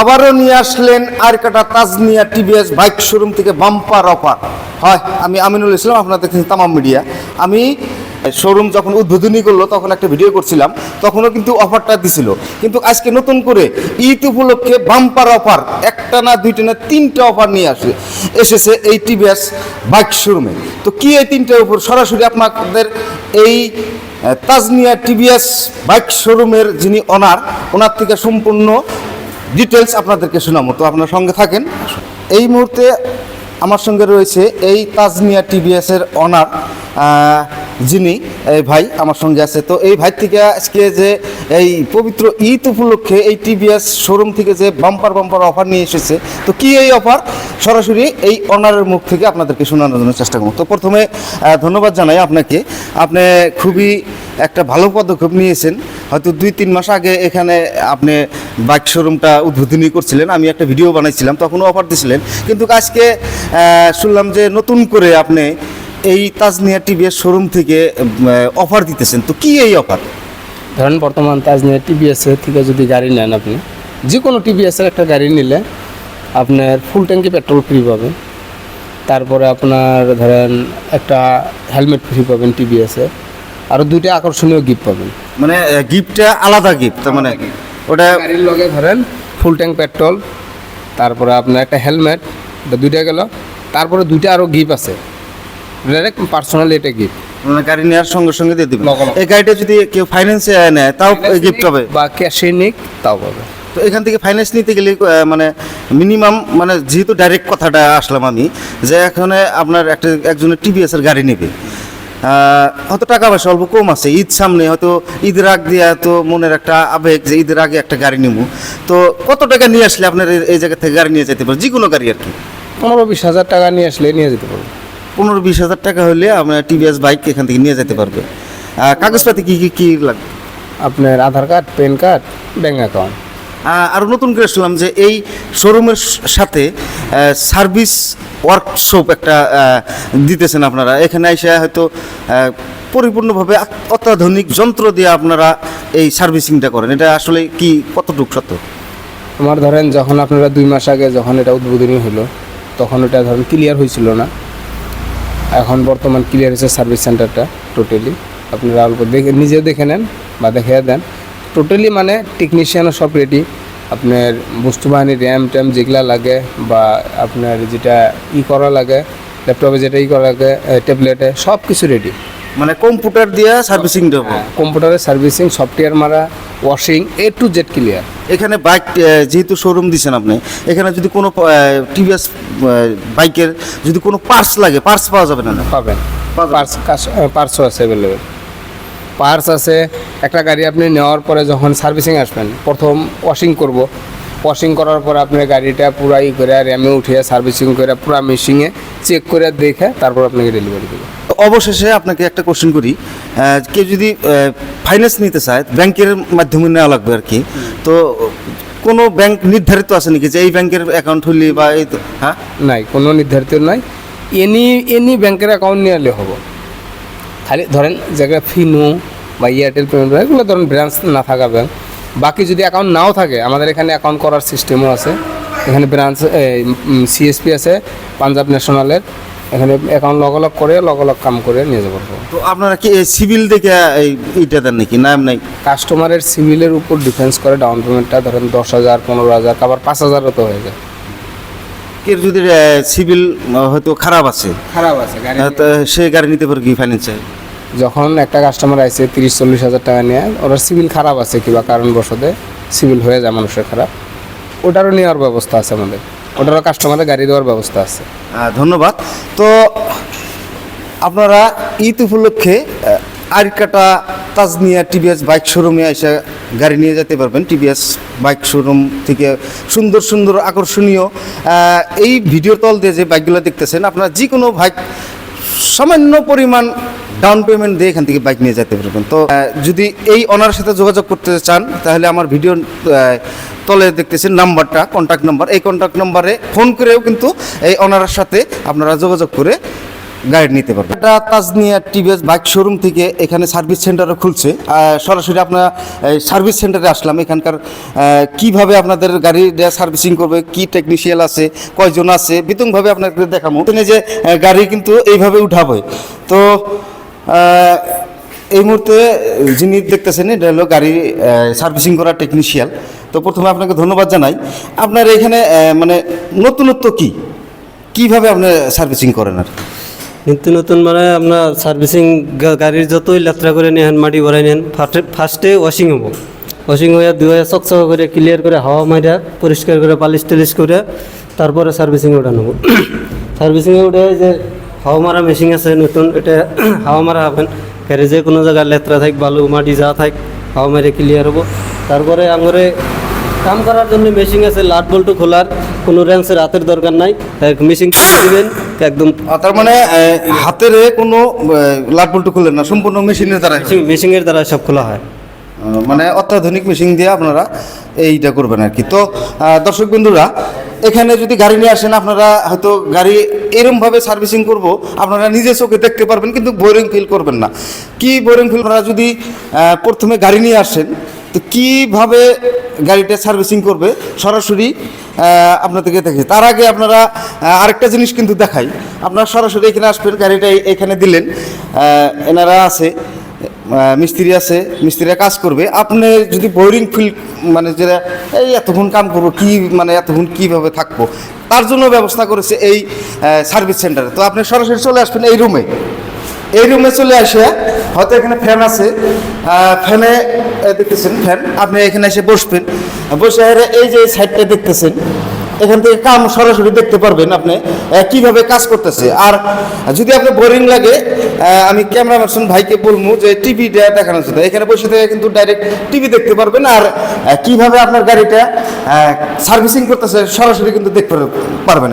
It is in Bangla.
আবারও নিয়ে আসলেন আর কাটা তাজনিয়া টিভিএস বাইক শোরুম থেকে বাম্পার অফার। হয়, আমি আমিনুল ইসলাম, আপনারা দেখছেন তামাম মিডিয়া। আমি শোরুম যখন উদ্বোধনী করল, তখন একটা ভিডিও করছিলাম, তখনও কিন্তু অফারটা দিছিল। কিন্তু আজকে নতুন করে ঈদ উপলক্ষে বাম্পার অফার, একটা না দুইটা না তিনটা অফার নিয়ে আসে, এসেছে এই টিভিএস বাইক শোরুমে। তো কি এই তিনটার উপর? সরাসরি আপনাদের এই তাজনিয়া টিভিএস বাইক শোরুমের যিনি অনার ওনার থেকে সম্পূর্ণ ডিটেলস আপনাদেরকে শোনাবো। তো আপনার সঙ্গে থাকেন। এই মুহূর্তে আমার সঙ্গে রয়েছে এই তাজনিয়া টিভিএস এর অনার যিনি, এই ভাই আমার সঙ্গে আছে। তো এই ভাই থেকে আজকে যে এই পবিত্র ঈদ উপলক্ষে এই টিভিএস শোরুম থেকে যে বাম্পার বাম্পার অফার নিয়ে এসেছে, তো কি এই অফার সরাসরি এই অনারের মুখ থেকে আপনাদেরকে শোনানোর জন্য চেষ্টা করব। তো প্রথমে ধন্যবাদ জানাই আপনাকে। আপনি খুবই একটা ভালো পদক্ষেপ নিয়েছেন। হয়তো দুই, তিন মাস আগে এখানে আপনি বাইক শোরুমটা উদ্বোধনী করছিলেন, আমি একটা ভিডিও বানাইছিলাম, তখনও অফার দিয়েছিলেন কিন্তু আজকে শুনলাম যে নতুন করে আপনি এই তাজনিয়া টিভিএস শোরুম থেকে অফার দিতেছেন। তো কি এই অফার ধরেন বর্তমান তাজনিয়া টিভিএস থেকে যদি গাড়ি নেন আপনি যে কোনো টিভিএস এর একটা গাড়ি নিলে আপনার ফুল ট্যাঙ্কি পেট্রোল ফ্রি পাবেন। তারপরে আপনার ধরেন একটা হেলমেট ফ্রি পাবেন টিভিএস এর। আরও দুইটা আকর্ষণীয় গিফট পাবেন। মানে গিফটটা আলাদা গিফট মানে ওটা গাড়ির লগে ধরেন ফুল ট্যাঙ্ক পেট্রোল তারপরে আপনার একটা হেলমেট এটা দুইটা গেল। তারপরে দুইটা আরও গিফট আছে। ডাইরেক্ট পার্সোনাল এটা গিফট মানে গাড়ি নেওয়ার সঙ্গে সঙ্গে দিয়ে দিবেন। এই গাড়িটা যদি কেউ ফাইন্যান্সে নেয় তাও গিফট হবে বা ক্যাশে নিক তাও পাবে। তো এখান থেকে ফাইন্যান্স নিতে গেলে মানে মিনিমাম মানে যেহেতু ডাইরেক্ট কথাটা আসলাম আমি যে এখানে আপনার একটা একজনের টিভিএস এর গাড়ি নেবে। হয়তো টাকা পয়সা অল্প কম আছে ঈদ সামনে হয়তো ঈদের আগ দিয়ে তো মনের একটা আবেগ যে ঈদের আগে একটা গাড়ি নেব তো কত টাকা নিয়ে আসলে আপনার এই- জায়গা থেকে গাড়ি নিয়ে যেতে পারবেন যে কোনো গাড়ি আর কি। পনেরো বিশ হাজার টাকা নিয়ে আসলে নিয়ে যেতে পারবে। পনেরো বিশ হাজার টাকা হলে আপনার টিভিএস বাইক এখান থেকে নিয়ে যেতে পারবে। কাগজপাতি কি কি কি লাগবে? আপনার Aadhaar card PAN card bank account. আহ, আরও নতুন করে শুনলাম যে এই শোরুমের সাথে সার্ভিস ওয়ার্কশপ একটা দিতেছেন আপনারা। এখানে এসে হয়তো পরিপূর্ণভাবে অত্যাধুনিক যন্ত্র দিয়ে আপনারা এই সার্ভিসিংটা করেন। এটা আসলে কি কতটুকু সত্য? আমার ধরেন যখন আপনারা দুই মাস আগে যখন এটা উদ্বোধনী হলো তখন এটা ধরেন ক্লিয়ার হয়েছিল না। এখন বর্তমান ক্লিয়ার হয়েছে সার্ভিস সেন্টারটা টোটালি আপনারা অল্প দেখে নিজেও দেখে নেন বা দেখে দেন। টোটালি মানে টেকনিশিয়ানও সব রেডি আপনার বস্তু বাহিনী র্যাম ট্যাম যেগুলা লাগে বা আপনার যেটা ই করা লাগে ল্যাপটপে যেটা ই করা লাগে ট্যাবলেটে সব কিছু রেডি মানে কম্পিউটার দিয়ে সার্ভিসিং হবে কম্পিউটারের সার্ভিসিং সফটওয়্যার মারা washing A to Z clear এখানে বাইক যেহেতু শোরুম দিচ্ছেন আপনি এখানে যদি কোনো টিভিএস বাইকের যদি কোনো পার্টস লাগে পার্টস পাওয়া যাবে না? পাবেন। পার্স পার্সও আছে অ্যাভেলেবেল পার্স আছে একটা গাড়ি আপনি নেওয়ার পরে যখন সার্ভিসিং আসবেন প্রথম ওয়াশিং করব। ওয়াশিং করার পর আপনার গাড়িটা পুরা ই করে র্যামে উঠিয়ে সার্ভিসিং করে পুরা মেশিনে চেক করে দেখে তারপর আপনাকে ডেলিভারি দেবে। তো অবশেষে আপনাকে একটা কোশ্চেন করি। কেউ যদি ফাইন্যান্স নিতে চায় ব্যাংকের মাধ্যমে নেওয়া লাগবে আর কি। তো কোনো ব্যাংক নির্ধারিত আছে নাকি যে এই ব্যাংকের অ্যাকাউন্ট হলি বা এই হ্যাঁ? নাই কোনো নির্ধারিত নাই। এনি এনি ব্যাংকের অ্যাকাউন্ট নিয়ে হব। খালি ধরেন যেগুলো ফিনো বা এয়ারটেল পেমেন্ট ব্যাংক এগুলো ধরুন ব্রাঞ্চ না থাকা ব্যাঙ্ক বাকি যদি অ্যাকাউন্ট নাও থাকে আমাদের এখানে অ্যাকাউন্ট করার সিস্টেমও আছে। এখানে ব্রাঞ্চ সিএসপি আছে পাঞ্জাব ন্যাশনালের এখানে অ্যাকাউন্ট লগলগ করে লগলগ কাম করে নিয়ে যাব। তো আপনারা কি সিভিল দেখে এই এইটা দেন নাকি? নাম নাই? কাস্টমারের সিভিলের উপর ডিফেন্স করে ডাউন পেমেন্টটা ধরেন দশ হাজার পনেরো হাজার আবার পাঁচ হাজারও তো হয়ে যায়। কেউ যদি সিভিল হয়তো খারাপ আছে। খারাপ আছে গাড়ি সে গাড়ি নিতে পারে কি ফাইন্যান্সে যখন একটা কাস্টমার আছে তিরিশ, চল্লিশ হাজার টাকা নিয়ে ওরা সিভিল খারাপ আছে কিংবা কারণবশতে সিভিল হয়ে যায়, মানুষের খারাপ। ওটারও নেওয়ার ব্যবস্থা আছে আমাদের। ওটারও কাস্টমারের গাড়ি দেওয়ার ব্যবস্থা আছে। ধন্যবাদ। তো আপনারা ঈদ উপলক্ষে আরিকাটা তাজনিয়া টিভিএস বাইক শোরুমে এসে গাড়ি নিয়ে যেতে পারবেন। টিভিএস বাইক শোরুম থেকে সুন্দর সুন্দর, আকর্ষণীয় এই ভিডিও তল দিয়ে যে বাইকগুলো দেখতেছেন, আপনারা যে কোনো বাইক সামান্য পরিমাণ ডাউন পেমেন্ট দিয়ে এখান থেকে বাইক নিয়ে যেতে পারবেন। তো যদি এই অনার সাথে যোগাযোগ করতে চান, তাহলে আমার ভিডিও তলে দেখতেছেন নাম্বারটা কন্ট্যাক্ট নাম্বার এই কন্ট্যাক্ট নাম্বারে ফোন করেও কিন্তু এই অনারের সাথে আপনারা যোগাযোগ করে গাইড নিতে পারবেন। এটা তাজনিয়া টিভিএস বাইক শোরুম থেকে এখানে সার্ভিস সেন্টারও খুলছে। সরাসরি আপনার সার্ভিস সেন্টারে আসলাম। এখানকার কীভাবে আপনাদের গাড়ি সার্ভিসিং করবে, কি টেকনিশিয়াল আছে, কয়জন আছে, বিতংভাবে আপনাকে দেখাবো। যে গাড়ি কিন্তু এইভাবে উঠাবে। তো এই মুহূর্তে যিনি দেখতেছেন, এটা হলো গাড়ি সার্ভিসিং করা টেকনিশিয়াল তো প্রথমে আপনাকে ধন্যবাদ জানাই। আপনার এখানে মানে নতুনত্ব কি? কীভাবে আপনি সার্ভিসিং করেন আর? নিত্য নতুন মানে আপনার সার্ভিসিং গাড়ির যতই যাত্রা করে নেন মাটি ভরাই নেন ফার্স্টে ফার্স্টে ওয়াশিং হব। ওয়াশিং হয়ে ধুয়ে চকচক করে ক্লিয়ার করে হাওয়া মাইরা পরিষ্কার করে পালিশ টালিশ করে, তারপরে সার্ভিসিং ওটা নেব। সার্ভিসিংয়ে উঠে যে হাওয়া মারা মেশিন আছে নতুন। এটা হাওয়া মারা হবেন। গাড়ি যে কোনো জায়গায় লেত্রা থাক বালু মাটি যা থাক হাওয়া মেরে ক্লিয়ার হব। তারপরে আঙরে কাম করার জন্য মেশিন আছে লাট বল্টু খোলার। কোনো র্যান্সের হাতের দরকার নাই। মেশিন দিবেন একদম তার মানে হাতের কোনো লাট বল্টু খুললেন না সম্পূর্ণ মেশিনের দ্বারা মেশিন- মেশিনের দ্বারা সব খোলা হয়। মানে অত্যাধুনিক মেশিন দিয়ে আপনারা এইটা করবেন আর কি। তো দর্শক বন্ধুরা এখানে যদি গাড়ি নিয়ে আসেন, আপনারা হয়তো গাড়ি এরমভাবে সার্ভিসিং করব, আপনারা নিজে চোখে দেখতে পারবেন, কিন্তু বোরিং ফিল করবেন না। কি বোরিং ফিল আপনারা যদি প্রথমে গাড়ি নিয়ে আসেন, তো কীভাবে গাড়িটা সার্ভিসিং করবে, সরাসরি আপনাদেরকে দেখে। তার আগে আপনারা আরেকটা জিনিস কিন্তু দেখাই। আপনারা সরাসরি এখানে আসবেন, গাড়িটা এখানে দিলেন। এনারা আছে। মিস্ত্রি আছে, মিস্ত্রিরা কাজ করবে। আপনি যদি বোরিং ফিল মানে যেটা, এই এতক্ষণ কাম করব, কি মানে এতক্ষণ কীভাবে থাকব? তার জন্য ব্যবস্থা করেছে এই সার্ভিস সেন্টারে তো আপনি সরাসরি চলে আসবেন এই রুমে এই রুমে চলে আসে, হয়তো এখানে ফ্যান আছে। ফ্যানে দেখতেছেন ফ্যান আপনি এখানে এসে বসবেন। বসে এই যে সাইডটা দেখতেছেন এখান থেকে কাম সরাসরি দেখতে পারবেন আপনি কীভাবে কাজ করতেছে। আর যদি আপনার বোরিং লাগে আমি ক্যামেরা ভাইকে বলব যে টিভি দেখানোর জন্য। এখানে বসে থেকে কিন্তু ডাইরেক্ট টিভি দেখতে পারবেন আর কীভাবে আপনার গাড়িটা সার্ভিসিং করতেছে সরাসরি কিন্তু দেখতে পারবেন।